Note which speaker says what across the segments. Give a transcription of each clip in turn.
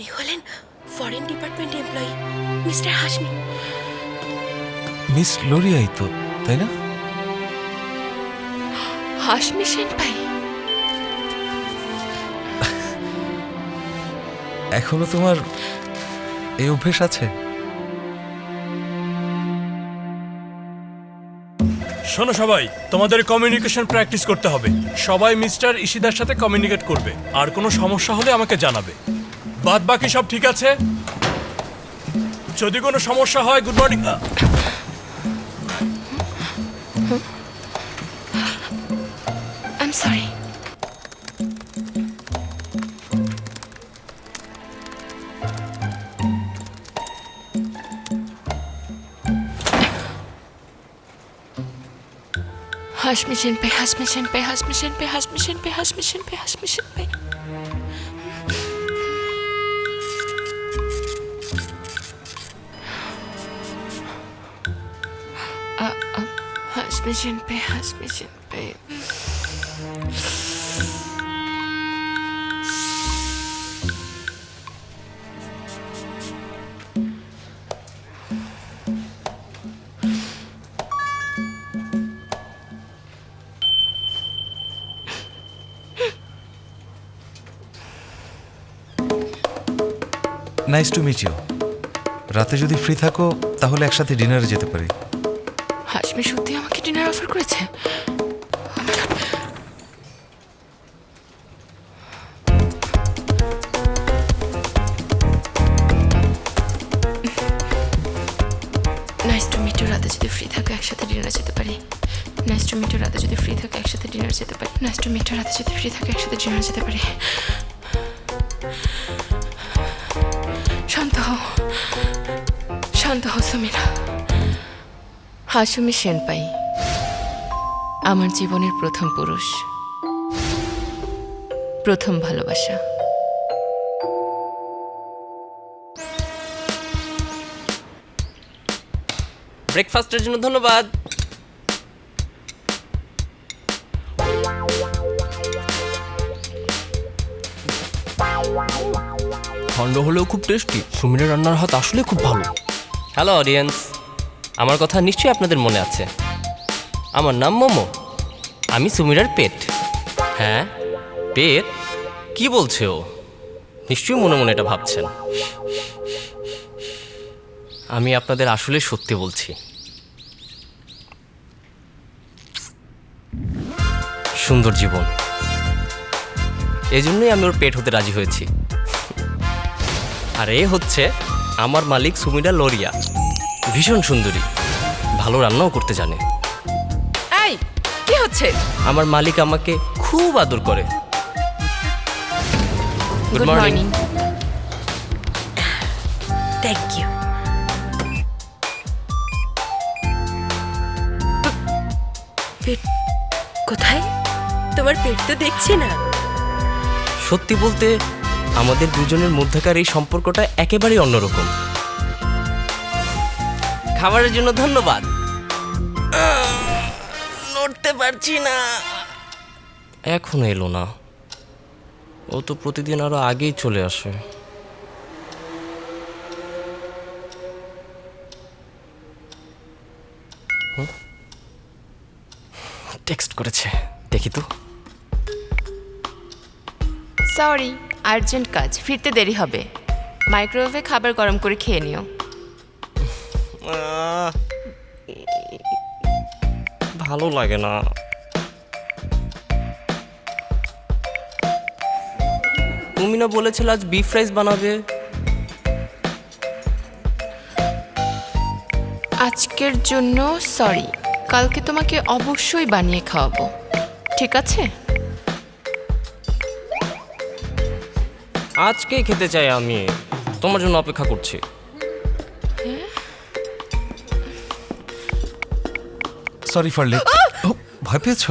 Speaker 1: উনি হলেন foreign department employee mister Hashmi
Speaker 2: miss লোরিয়াই তো তাই না?
Speaker 1: হাসমি সেনপাই
Speaker 2: এখনও তোমার এই অভ্যেস আছে?
Speaker 3: শোনো সবাই তোমাদের কমিউনিকেশন প্র্যাকটিস করতে হবে। সবাই মিস্টার ইশিদার সাথে কমিউনিকেট করবে। আর কোনো সমস্যা হলে আমাকে জানাবে। বাদ বাকি সব ঠিক আছে? যদি কোনো সমস্যা হয় গুড মর্নিং
Speaker 1: সরি হাসমিশন পে হাসমিশন পে হাসমিশন পে হাসমিশন পে হাসমিশন পে হাসমিশন হাসমি সেনপাই হাসমি সেনপাই
Speaker 2: নাইস টু মিট ইউ রাতে যদি ফ্রি থাকো, তাহলে একসাথে ডিনারে যেতে পারি।
Speaker 1: হাসমি সত্যি আমাকে ডিনার অফার করেছে? Oh রাতে যদি ফ্রি একসাথে ডিনার যেতে পারি। রাতে যদি ফ্রি থাকো, একসাথে ডিনার যেতে পারি। যদি ফ্রি থাকো, একসাথে যেতে পারি। শান্ত হও। শান্ত হও, সুমিনা। হাসুমি সেনপাই আমার জীবনের প্রথম পুরুষ। প্রথম ভালোবাসা।
Speaker 4: ব্রেকফাস্টের জন্য ধন্যবাদ।
Speaker 5: খণ্ড হলেও খুব টেস্টি সুমিরের রান্নার হাত আসলে খুব ভালো।
Speaker 4: হ্যালো অডিয়েন্স আমার কথা নিশ্চয়ই আপনাদের মনে আছে। আমার নাম মোমো। আমি সুমিরার পেট। হ্যাঁ? পেট? কি বলছে ও? নিশ্চয়ই মনে মনে এটা ভাবছেন। আমি আপনাদের আসলে সত্যি বলছি। সুন্দর জীবন। এই জন্যই আমি ওর পেট হতে রাজি হয়েছি। আর, এ হচ্ছে আমার মালিক সুমিরা লোরিয়া। ভীষণ সুন্দরী। ভালো রান্নাও করতে জানে।
Speaker 1: এই কি হচ্ছে?
Speaker 4: আমার মালিক আমাকে খুব আদর করে।
Speaker 1: গুড মর্নিং থ্যাংক ইউ পেট কোথায়? তোমার পেট তো দেখছি না।
Speaker 4: সত্যি বলতে আমাদের দুজনের মধ্যকার এই সম্পর্কটা একেবারেই অন্যরকম। খাবারের জন্য ধন্যবাদ। নড়তে পারছি না। এখনও এলো না। ও তো প্রতিদিন আরও আগেই চলে আসে। টেক্সট করেছে। দেখি তো।
Speaker 1: সরি আর্জেন্ট কাজ ফিরতে দেরি হবে। মাইক্রোওয়েভে খাবার গরম করে খেয়ে নিও।
Speaker 4: ভালো লাগে না। তুমি না বলেছিলে আজ বিফ রাইস বানাবে।
Speaker 1: আজকের জন্য সরি কালকে তোমাকে অবশ্যই বানিয়ে খাওয়াবো ঠিক আছে?
Speaker 4: আজকেই খেতে চাই আমি তোমার জন্য অপেক্ষা করছি।
Speaker 2: সরি ফর লেট ভয় পেয়েছ?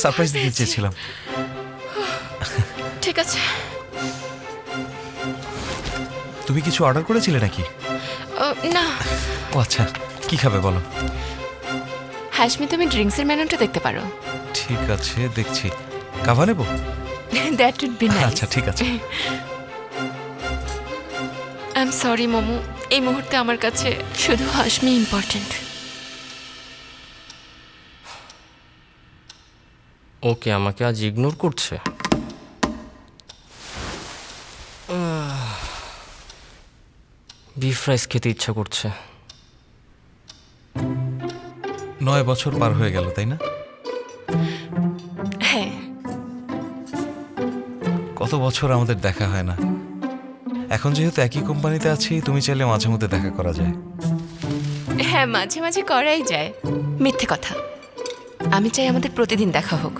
Speaker 2: সারপ্রাইজ দিতে চেয়েছিলাম।
Speaker 1: ঠিক আছে।
Speaker 2: তুমি কিছু অর্ডার করেছিলে নাকি?
Speaker 1: না।
Speaker 2: ও আচ্ছা। কি খাবে বলো?
Speaker 1: হাসমি তুমি ড্রিঙ্কসের মেনুটা দেখতে পারো।
Speaker 2: ঠিক আছে দেখছি। কাভা নেব?
Speaker 1: দ্যাট উড বি নাইস
Speaker 2: আচ্ছা ঠিক আছে।
Speaker 1: I am sorry Momo. এই মুহূর্তে আমার কাছে শুধু হাসমি ইম্পর্ট্যান্ট
Speaker 4: ওকে আমাকে আজ ইগনোর করছে। বিফ রাইস খেতে ইচ্ছা করছে।
Speaker 2: নয় বছর পার হয়ে গেল তাই না?
Speaker 1: হ্যাঁ।
Speaker 2: কত বছর আমাদের দেখা হয় না। এখন যেহেতু একই কোম্পানিতে আছি তুমি চাইলে মাঝে মধ্যে দেখা করা যায়।
Speaker 1: হ্যাঁ মাঝে মাঝে করাই যায়। মিথ্যে কথা। আমি চাই আমাদের প্রতিদিন দেখা হোক।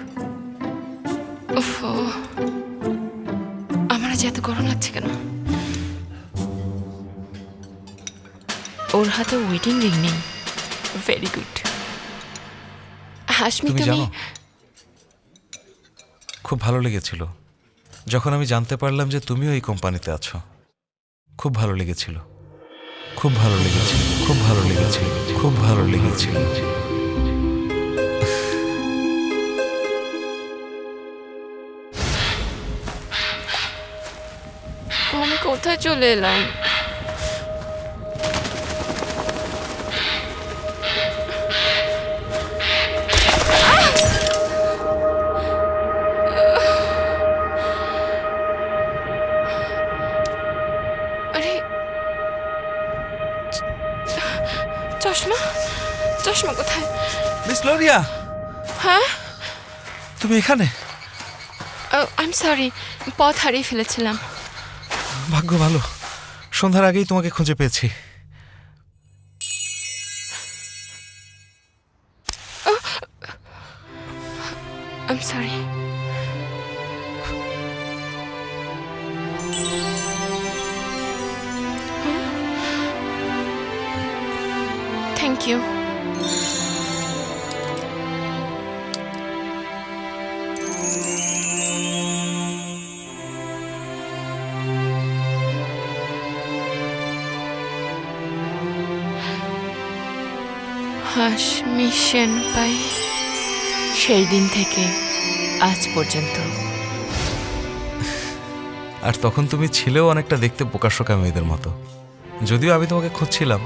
Speaker 1: হাতে ওয়েডিং রিং নেই। ভেরি গুড হাসমি
Speaker 2: তুমি
Speaker 1: তুমি
Speaker 2: জানো খুব ভালো লেগেছিল। যখন আমি জানতে পারলাম যে তুমিও এই কোম্পানিতে আছো খুব ভালো লেগেছিল। খুব ভালো লেগেছিল খুব ভালো লেগেছিল খুব ভালো লেগেছিল।
Speaker 1: আমি কোথায় চলে এলাম?
Speaker 2: মিস লোরিয়া
Speaker 1: হ্যাঁ?
Speaker 2: তুমি এখানে?
Speaker 1: আই এম সরি পথ হারিয়ে ফেলেছিলাম।
Speaker 2: ভাগ্য ভালো। সন্ধ্যার আগেই তোমাকে খুঁজে পেয়েছি।
Speaker 1: হাসমি সেন পাই। সেই দিন থেকে আজ পর্যন্ত।
Speaker 2: আর তখন তুমি ছিলেও অনেকটা দেখতে বোকাশোকা মেয়েদের মতো। যদিও আমি তোমাকে খুঁজছিলাম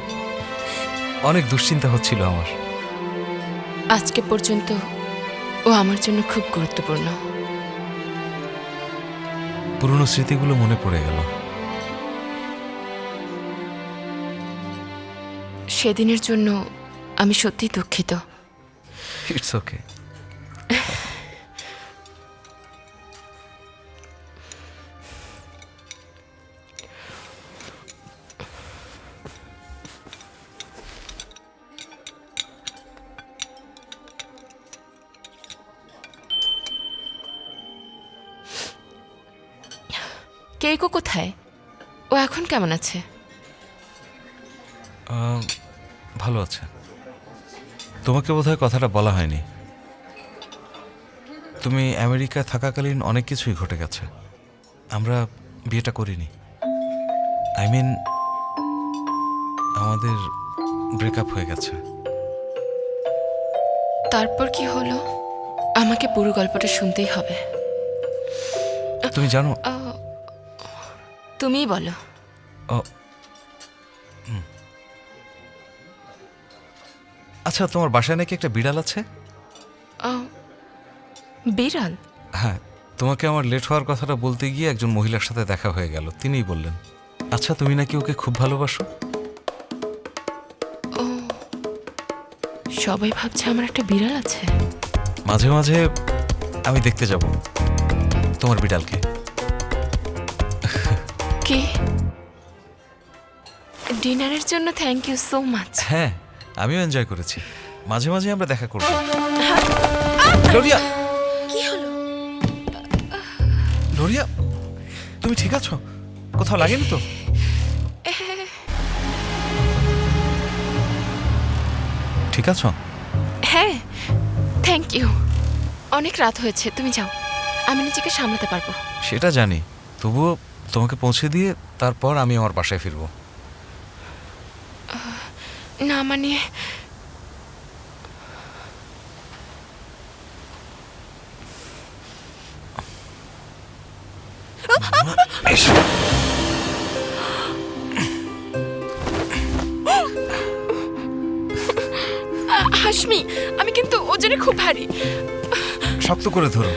Speaker 2: অনেক দুশ্চিন্তা হচ্ছিল আমার।
Speaker 1: আজকে পর্যন্ত ও আমার জন্য খুব গুরুত্বপূর্ণ।
Speaker 2: পুরনো স্মৃতিগুলো মনে পড়ে গেল।
Speaker 1: সেদিনের জন্য আমি সত্যি দুঃখিত।
Speaker 2: ইটস ওকে
Speaker 1: কেকো কোথায়? ও এখন কেমন আছে?
Speaker 2: ভালো আছে। তোমাকে বোধহয় কথাটা বলা হয়নি। তুমি আমেরিকায় থাকাকালীন অনেক কিছুই ঘটে গেছে। আমরা বিয়েটা করিনি। আই মিন আমাদের ব্রেকআপ হয়ে গেছে।
Speaker 1: তারপর কি হলো? আমাকে পুরো গল্পটা শুনতেই হবে।
Speaker 2: তুমি জানো
Speaker 1: তুমিই বলো।
Speaker 2: আচ্ছা তোমার বাসায় নাকি একটা বিড়াল আছে?
Speaker 1: বিড়াল?
Speaker 2: হ্যাঁ তোমাকে আমার লেট হওয়ার কথাটা বলতে গিয়ে একজন মহিলার সাথে দেখা হয়ে গেল তিনিই বললেন। আচ্ছা তুমি নাকি ওকে খুব ভালোবাসো?
Speaker 1: সবাই ভাবছে আমার একটা বিড়াল আছে।
Speaker 2: মাঝে মাঝে আমি দেখতে যাব। তোমার বিড়ালকে।
Speaker 1: কি? ডিনারের জন্য থ্যাংক ইউ সো মাচ।
Speaker 2: হ্যাঁ। আমিও এনজয় করেছি। মাঝে মাঝে আমরা দেখা করব। লোরিয়া!
Speaker 1: কি হলো?
Speaker 2: লোরিয়া তুমি ঠিক আছো? কোথাও লাগেনি তো? ঠিক আছো?
Speaker 1: হ্যাঁ থ্যাংক ইউ অনেক রাত হয়েছে তুমি যাও। আমি নিজেকে সামলাতে পারব।
Speaker 2: সেটা জানি। তবুও তোমাকে পৌঁছে দিয়ে তারপর আমি আমার বাসায় ফিরবো।
Speaker 1: না মানে হাসমি আমি কিন্তু ওজনে খুব ভারী।
Speaker 2: শক্ত করে ধরো।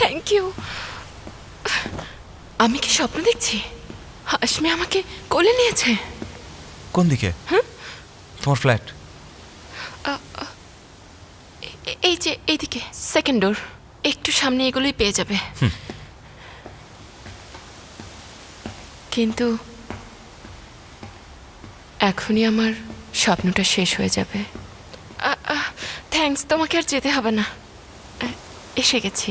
Speaker 1: থ্যাংক ইউ আমি কি স্বপ্ন দেখছি? হাসমি আমাকে কোলে নিয়েছে।
Speaker 2: কোন দিকে? তোমার ফ্ল্যাট।
Speaker 1: এই যে এইদিকে সেকেন্ড ডোর একটু সামনে এগুলোই পেয়ে যাবে। কিন্তু এখনই আমার স্বপ্নটা শেষ হয়ে যাবে। থ্যাঙ্কস তোমাকে আর যেতে হবে না। এসে গেছি।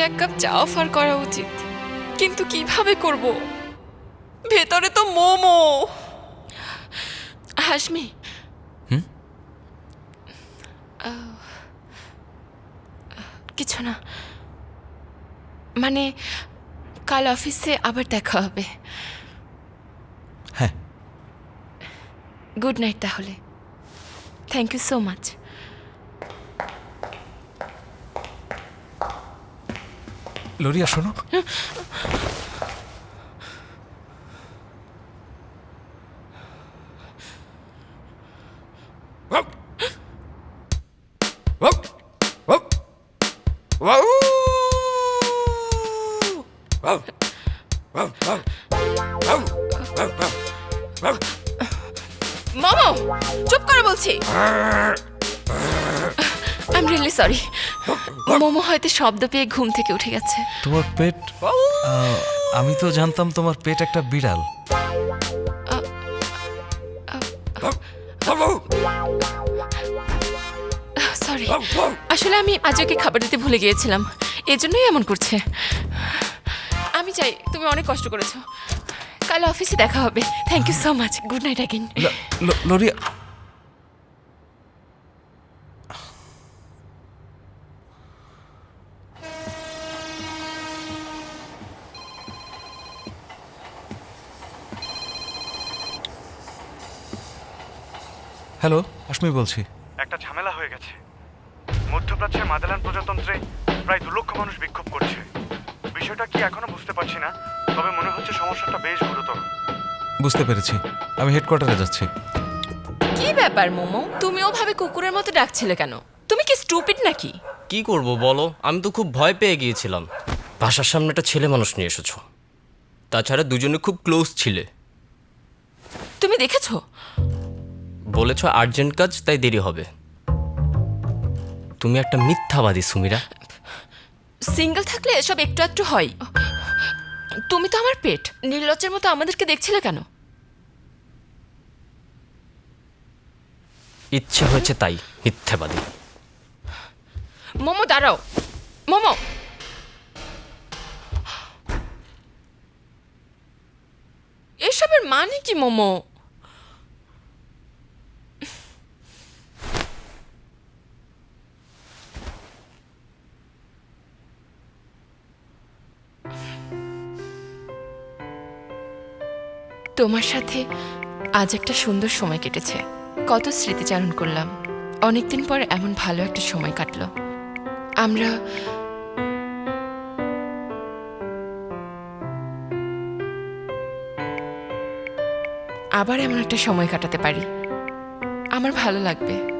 Speaker 1: এক কাপ চা অফার করা উচিত। কিন্তু কীভাবে করব? ভেতরে তো মোমো। হাসমি কিছু না। মানে কাল অফিসে আবার দেখা হবে।
Speaker 2: হ্যাঁ।
Speaker 1: গুড নাইট তাহলে। Thank you so much.
Speaker 2: Loria শোনো।
Speaker 1: মোমো হয়তো শব্দ পেয়ে ঘুম থেকে উঠে গেছে।
Speaker 2: তোমার পেট আহ, আমি তো জানতাম তোমার পেট একটা বিড়াল।
Speaker 1: সরি। আসলে আমি আজ ওকে খাবার দিতে ভুলে গিয়েছিলাম। এজন্যই এমন করছে। আমি চাই তুমি অনেক কষ্ট করেছ। কাল অফিসে দেখা হবে। Thank you so much good night again
Speaker 2: law- hello Ashmi বলছি।
Speaker 6: একটা ঝামেলা হয়ে গেছে। মধ্যপ্রাচ্যের মাদালান প্রজাতন্ত্রে প্রায় দু লক্ষ মানুষ বিক্ষোভ করছে। বিষয়টা কি এখনও বুঝতে পারছি না তবে মনে হচ্ছে সমস্যাটা বেশ গুরুতর।
Speaker 2: বুঝতে পেরেছি। আমি হেডকোয়ার্টারে যাচ্ছি।
Speaker 1: কি ব্যাপার মোমো? তুমি ওভাবে কুকুরের মতো ডাকছিলে কেন? তুমি কি স্টুপিড নাকি?
Speaker 4: কি করব বলো? আমি তো খুব ভয় পেয়ে গিয়েছিলাম। বাসার সামনে একটা ছেলে মানুষ নিয়ে এসেছ। তাছাড়া দুজনে খুব ক্লোজ ছিলে।
Speaker 1: তুমি দেখেছ?
Speaker 4: বলেছ আর্জেন্ট কাজ তাই দেরি হবে। তুমি একটা মিথ্যাবাদী সুমিরা।
Speaker 1: সিঙ্গেল থাকলে এসব একটু একটু হয়। তুমি তো আমার পেট নির্লজ্জের মতো আমাদেরকে দেখছিলে কেন?
Speaker 4: ইচ্ছে হয়েছে তাই মিথ্যাবাদী।
Speaker 1: মোমো দাঁড়াও। মোমো। এসবের মানে কি মোমো? তোমার সাথে আজ একটা সুন্দর সময় কেটেছে। কত স্মৃতিচারণ করলাম। অনেকদিন পর এমন ভালো একটা সময় কাটল। আমরা আবার এমন একটা সময় কাটাতে পারি। আমার ভালো লাগবে।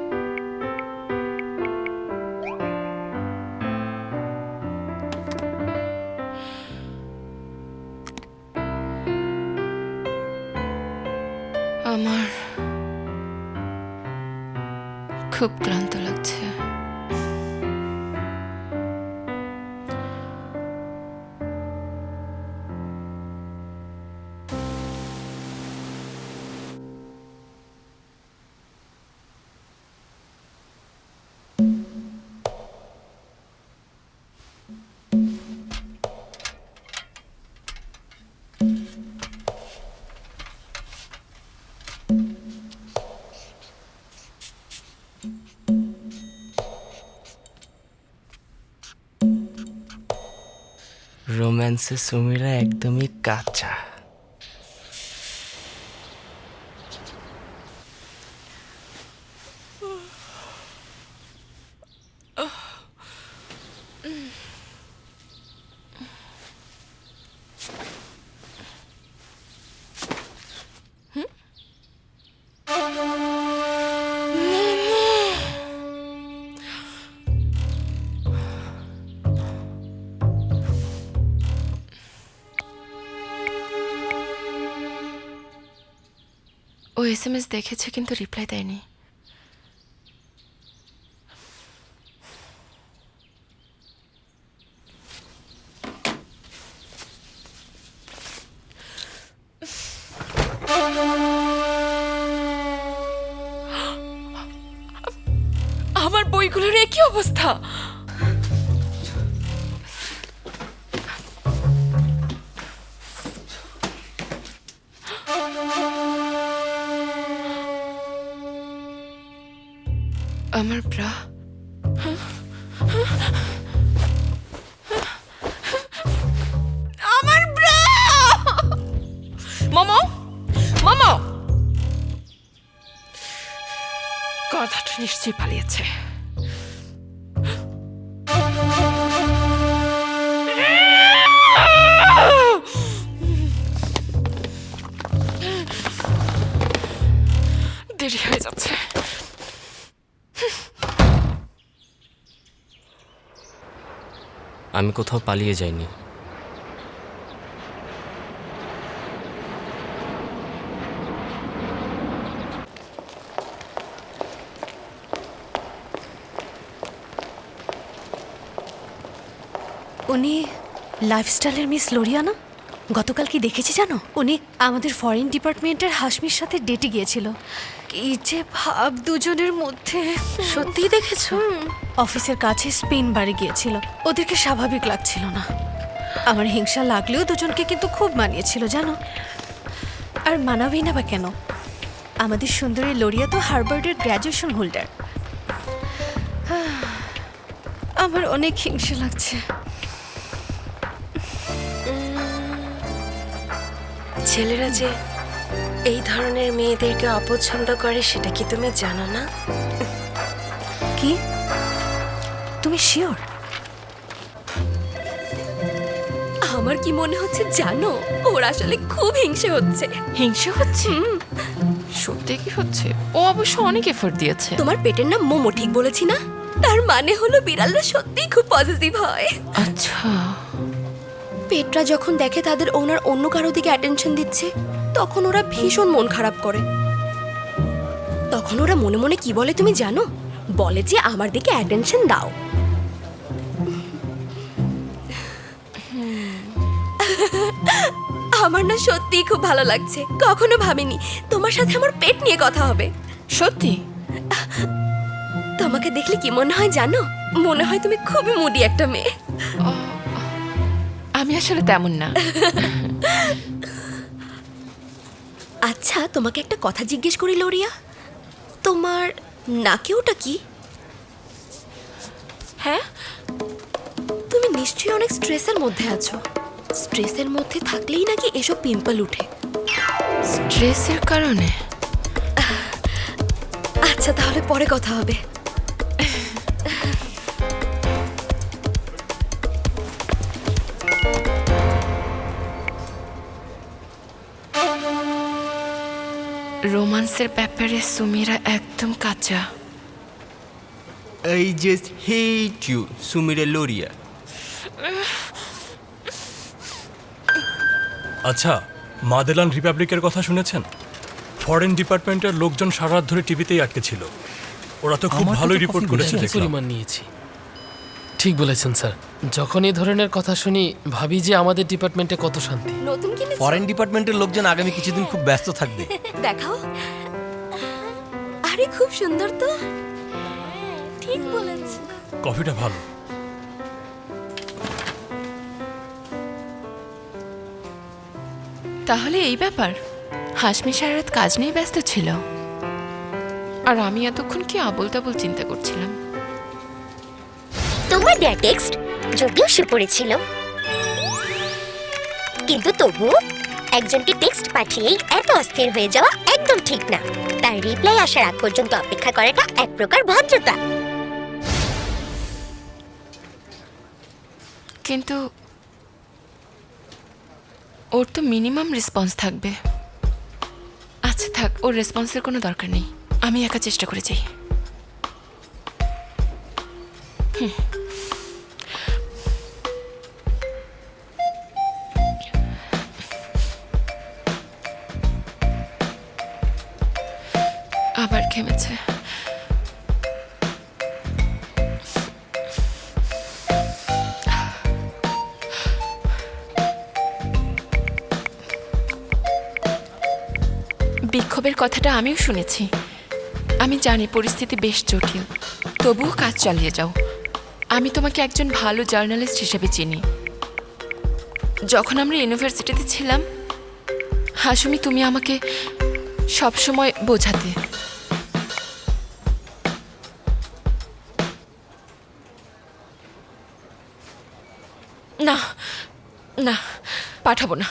Speaker 4: রোম্যান্সে সুমিরা একদমই কাঁচা
Speaker 1: এস এম এস দেখেছে কিন্তু রিপ্লাই দেয়নি। আমার বইগুলোর একই অবস্থা। আমার ব্রা আমার ব্রা মোমো! কথাটা নিশ্চয়ই পালিয়েছে। দেরি হয়ে যাচ্ছে।
Speaker 4: আমি কোথাও পালিয়ে যাইনি।
Speaker 7: উনি লাইফস্টাইলের মিস লোরিয়ানা? গতকাল কি দেখেছি জানো? উনি আমাদের ফরেন ডিপার্টমেন্টের হাসমির সাথে ডেটে গিয়েছিল। কি যে ভাব দুজনের মধ্যে।
Speaker 1: সত্যিই দেখেছ?
Speaker 7: অফিসের কাছে স্পেন বাড়ি গিয়েছিল। ওদেরকে স্বাভাবিক লাগছিল না। আমার হিংসা লাগলেও দুজনকে কিন্তু খুব মানিয়েছিল জানো? আর মানাবেই না বা কেন? আমাদের সুন্দরী লোরিয়া তো হার্ভার্ডের গ্র্যাজুয়েশন হোল্ডার আমার অনেক হিংসা লাগছে।
Speaker 8: ছেলেরা যে এই ধরনের মেয়েদেরকে অপছন্দ করে সেটা কি তুমি জানো না?
Speaker 7: কি? তুমি শিওর?
Speaker 8: আমার কি মনে হচ্ছে জানো? ওর আসলে খুব হিংসে হচ্ছে।
Speaker 1: হিংসে হচ্ছে? সত্যি কি হচ্ছে? ও অবশ্য অনেক এফোর্ট দিয়েছে।
Speaker 8: তোমার পেটের নাম মোমো ঠিক বলেছি না? তার মানে হলো বিড়ালরা সত্যিই খুব পজিটিভ হয়।
Speaker 1: আচ্ছা।
Speaker 8: পেটরা যখন দেখে তাদের ওনার অন্য কারও দিকে অ্যাটেনশন দিচ্ছে তখন ওরা ভীষণ মন খারাপ করে। তখন ওরা মনে মনে কি বলে তুমি জানো? বলে যে আমার দিকে অ্যাটেনশন দাও। আমার না সত্যিই খুব ভালো লাগছে। কখনো ভাবিনি তোমার সাথে আমার পেট নিয়ে কথা হবে।
Speaker 1: সত্যি?
Speaker 8: তোমাকে দেখলে কি মনে হয় জানো? মনে হয় তুমি খুবই মুডি একটা মেয়ে।
Speaker 1: আমি আসলে তেমন না।
Speaker 8: আচ্ছা তোমাকে একটা কথা জিজ্ঞেস করি লোরিয়া। তোমার নাকে ওটা কি? হ্যাঁ? তুমি নিশ্চয়ই অনেক স্ট্রেসের মধ্যে আছো। স্ট্রেসের মধ্যে থাকলেই নাকি এসব পিম্পল উঠে।
Speaker 1: স্ট্রেসের কারণে?
Speaker 8: আচ্ছা তাহলে পরে কথা হবে।
Speaker 1: রোমান্সের ব্যাপারে সুমিরা একদম কাঁচা।
Speaker 5: I just hate you, সুমিরে লোরিয়া।
Speaker 3: আচ্ছা মাদেলান রিপাবলিকের কথা শুনেছেন? ফরেন ডিপার্টমেন্টের লোকজন সারা রাত ধরে টিভিতেই আটকে ছিল। ওরা তো খুব ভালোই রিপোর্ট করেছে
Speaker 5: পরিমাণ নিয়েছি। ঠিক বলেছেন স্যার। যখন এই ধরনের কথা শুনি ভাবি যে আমাদের ডিপার্টমেন্টে কত শান্তি।
Speaker 8: নতুন কিনেছো?
Speaker 9: ফরেন ডিপার্টমেন্টের লোকজন আগামী কিছুদিন খুব ব্যস্ত থাকবে।
Speaker 8: দেখাও। আরে খুব সুন্দর তো। ঠিক বলেছ।
Speaker 3: কফিটা ভালো।
Speaker 1: তাহলে এই ব্যাপার। হাসমি সারা রাত কাজ নিয়ে ব্যস্ত ছিল। আর আমি এতক্ষণ কি আবল তাবল চিন্তা করছিলাম?
Speaker 10: তোমার দেয়া টেক্সট যদিও সে পড়েছিল। কিন্তু তবুও একজনকে টেক্সট পাঠিয়েই এত অস্থির হয়ে যাওয়া একদম ঠিক না। তার রিপ্লাই আসার আগ পর্যন্ত অপেক্ষা করাটা এক প্রকার ভদ্রতা।
Speaker 1: কিন্তু ওর তো মিনিমাম রেসপন্স থাকবে। আচ্ছা থাক, ওর রেসপন্সের কোনো দরকার নেই। আমি একা চেষ্টা করে যাই। ঘেমেছে বিক্ষোভের কথাটা আমিও শুনেছি। আমি জানি পরিস্থিতি বেশ জটিল। তবুও কাজ চালিয়ে যাও। আমি তোমাকে একজন ভালো জার্নালিস্ট হিসেবে চিনি। যখন আমরা ইউনিভার্সিটিতে ছিলাম, হাসুমি তুমি আমাকে সবসময় বোঝাতে। পাঠাবো না।